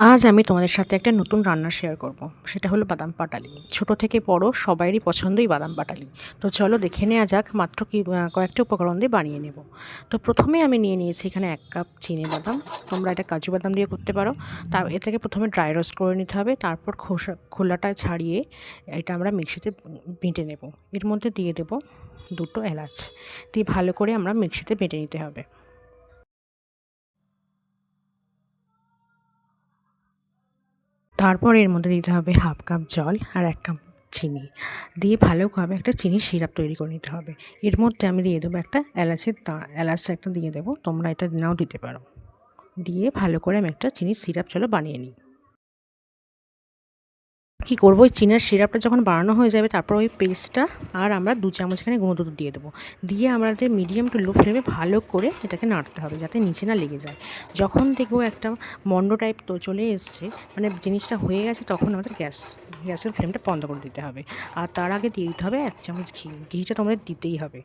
আজ আমি তোমাদের সাথে একটা নতুন রান্না শেয়ার করব। সেটা হলো বাদাম পাটালি। ছোট থেকে বড় সবাইরই পছন্দই বাদাম পাটালি। তো চলো দেখে নেওয়া যাক মাত্র কি কয়েকটা উপকরণ দিয়ে বানিয়ে নেব। তো প্রথমে আমি নিয়ে নিয়েছি এখানে এক কাপ চিনি বাদাম। তোমরা এটা কাজু বাদাম দিয়ে করতে পারো। তার এটাকে প্রথমে ড্রাই রোস্ট করে নিতে হবে। তারপর খোসা, খোলাটা ছাড়িয়ে এটা আমরা মিক্সিতে বেঁটে নেব। এর মধ্যে দিয়ে দেব দুটো এলাচ। দিয়ে ভালো করে আমরা মিক্সিতে বেটে নিতে হবে। তারপর এর মধ্যে দিতে হবে হাফ কাপ জল আর এক কাপ চিনি। দিয়ে ভালোভাবে একটা চিনি সিরাপ তৈরি করে নিতে হবে। এর মধ্যে আমি দিয়ে দেবো একটা এলাচের তা, এলাচ একটা দিয়ে দেবো। তোমরা এটা নাও দিতে পারো। দিয়ে ভালো করে আমি একটা চিনি সিরাপ চলো বানিয়ে নিই। কী করব? ওই চিনার সিরাপটা যখন বানানো হয়ে যাবে, তারপর ওই পেস্টটা আর আমরা দু চামচ এখানে গুঁড়ো দুধ দিয়ে দেবো। দিয়ে আমাদের মিডিয়াম টু লো ফ্লেমে ভালো করে এটাকে নাড়তে হবে যাতে নিচে না লেগে যায়। যখন দেখব একটা মন্ড টাইপ তো চলে এসছে মানে জিনিসটা হয়ে গেছে, তখন আমাদের গ্যাস, গ্যাসের ফ্লেমটা বন্ধ করে দিতে হবে। আর তার আগে দিয়ে দিতে হবে এক চামচ ঘি। ঘিটা তোমাদের দিতেই হবে।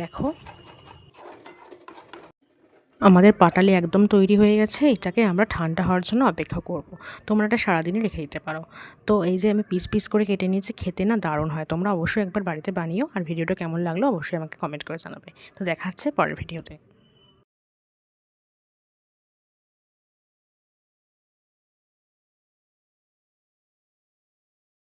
দেখো আমাদের পাটালি একদম তৈরি হয়ে গেছে, এটাকে আমরা ঠান্ডা হওয়ার জন্য অপেক্ষা করব। তোমরা এটা সারাদিনই রেখে দিতে পারো। তো এই যে আমি পিস পিস করে কেটে নিয়েছি, খেতে না দারুণ হয়। তোমরা অবশ্যই একবার বাড়িতে বানিও, আর ভিডিওটা কেমন লাগল অবশ্যই আমাকে কমেন্ট করে জানাবে। তো দেখা হচ্ছে পরের ভিডিওতে।